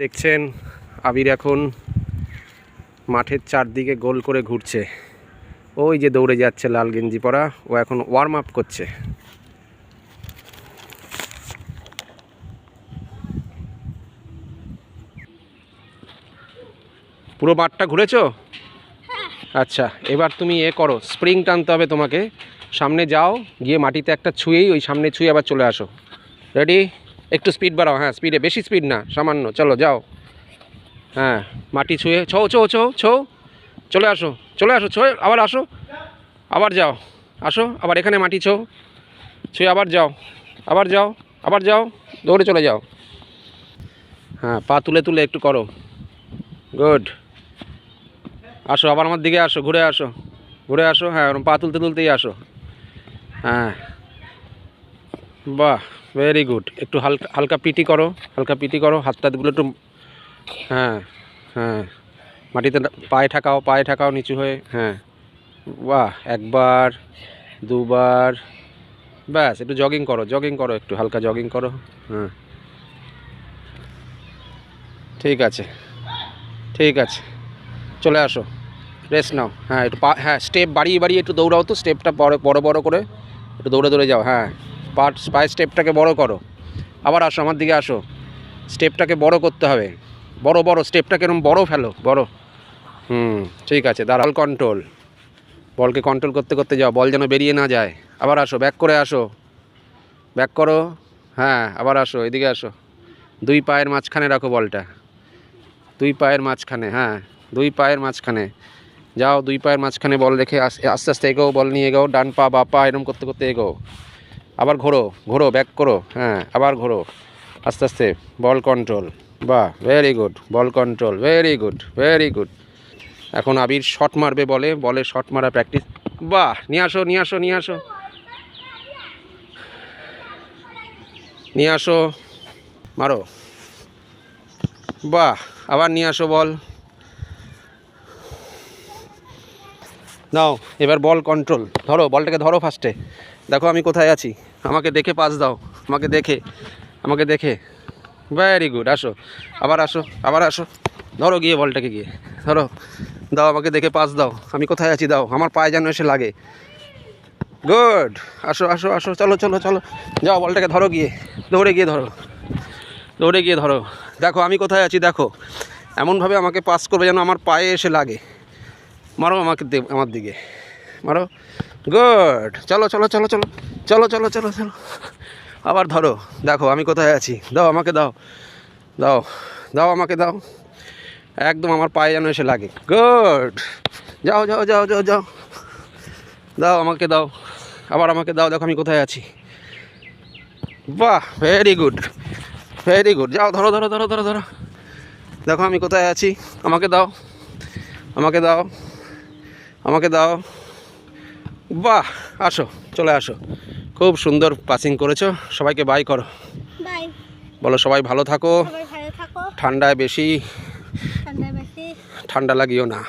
দেখছেন আবির এখন মাঠের চারদিকে গোল করে ঘুরছে। ওই যে দৌড়ে যাচ্ছে লাল গেঞ্জি পরা ও এখন ওয়ার্ম আপ করছে। পুরো মাঠটা ঘুরেছো? আচ্ছা এবার তুমি এ করো স্প্রিং টানতে হবে তোমাকে। সামনে যাও গিয়ে মাটিতে একটা ছুঁয়েই ওই সামনে ছুঁয়ে আবার চলে আসো। রেডি একটু স্পিড বাড়াও হ্যাঁ স্পিডে বেশি স্পিড না, সামান্য, চলো, যাও। হ্যাঁ মাটি ছুঁয়ে, ছৌ ছৌ ছৌ ছৌ, চলে আসো চলে আসো, ছৌ, আবার আসো, আবার যাও, আসো, আবার এখানে মাটি ছৌ, ছুঁয়ে আবার যাও আবার যাও আবার যাও, দৌড়ে চলে যাও। হ্যাঁ পা তুলে তুলে একটু করো। গুড আসো, আবার আমার দিকে আসো, ঘুরে আসো ঘুরে আসো হ্যাঁ পা তুলতে, তুলতেই আসো। হ্যাঁ। বাহ ভেরি গুড একটু হালকা হালকা পিটি করো, হালকা পিটি করো হাতটাগুলো একটু হ্যাঁ হ্যাঁ। মাটিতে পায়ে ঠাকাও পায়ে ঠাকাও নিচু হয়ে হ্যাঁ। বাহ, একবার, দুবার, ব্যাস, একটু জগিং করো জগিং করো, একটু হালকা জগিং করো হ্যাঁ। ঠিক আছে ঠিক আছে। চলে আসো রেস্ট নাও হ্যাঁ একটু পা হ্যাঁ স্টেপ বাড়িয়ে বাড়িয়ে একটু দৌড়াও তো স্টেপটা বড় বড় বড় করে, একটু দৌড়ে দৌড়ে যাও হ্যাঁ। পাট পায়ের স্টেপটাকে বড় করো। আবার আসো, আমার দিকে আসো। স্টেপটাকে বড় করতে হবে। বড় বড়, স্টেপটাকে এরকম বড় ফেলো, বড়। হুম, ঠিক আছে দাঁড়াল কন্ট্রোল বলকে কন্ট্রোল করতে করতে যাও, বল যেন বেরিয়ে না যায়। আবার আসো ব্যাক করে আসো। ব্যাক করো হ্যাঁ আবার আসো, এদিকে আসো। দুই পায়ের মাঝখানে রাখো বলটা। দুই পায়ের মাঝখানে হ্যাঁ দুই পায়ের মাঝখানে। যাও, দুই পায়ের মাঝখানে বল রেখে আস- আস্তে আস্তে এগোও, বল নিয়ে এগোও, ডান পা, বা পা, এরম করতে করতে এগোও। আবার ঘোরো ঘোরো ব্যাক করো হ্যাঁ আবার ঘোরো। আস্তে আস্তে বল কন্ট্রোল বাহ very good ball control very good very good এখন আবির শট মারবে বলে বলে শট মারা প্র্যাকটিস বাহ, নিয়ে আসো নিয়ে আসো নিয়ে আসো। নিয়ে আসো, মারো। বাহ, আবার নিয়ে আসো বল নাও, এবার বল কন্ট্রোল ধরো, বলটাকে ধরো ফার্স্টে দেখো আমি কোথায় আছি। আমাকে দেখে পাস দাও। আমাকে দেখে আমাকে দেখে। ভেরি গুড আসো। আবার আসো আবার আসো। ধরো গিয়ে বলটাকে গিয়ে। ধরো। দাও, আমাকে দেখে পাস দাও। আমি কোথায় আছি, দাও। আমার পায়ে যেন এসে লাগে। গুড আসো আসো আসো। চলো চলো চলো। যাও, বলটাকে ধরো গিয়ে। দৌড়ে গিয়ে ধরো। দৌড়ে গিয়ে ধরো। দেখো, আমি কোথায় আছি, দেখো। এমনভাবে আমাকে পাস করবে যেন আমার পায়ে এসে লাগে। মারো আমাকে আমার দিকে। মারো। গুড। চলো চলো চলো চলো। চলো চলো চলো চলো। আবার ধরো। দেখো, আমি কোথায় আছি? দাও, আমাকে দাও। দাও দাও, আমাকে দাও। একদম আমার পায়ে যেন এসে লাগে। গুড। যাও যাও যাও যাও যাও। দাও, আমাকে দাও। আবার আমাকে দাও। দেখো, আমি কোথায় আছি। বাহ ভেরি গুড ভেরি গুড যাও, ধরো ধরো ধরো ধরো ধরো। দেখো, আমি কোথায় আছি? আমাকে দাও। আমাকে দাও। আমাকে দাও। বাহ আসো চলে আসো। খুব সুন্দর পাসিং করেছ। সবাইকে বাই করো। বলো সবাই ভালো থাকো। ঠান্ডায় বেশি। ঠান্ডা লাগিও না।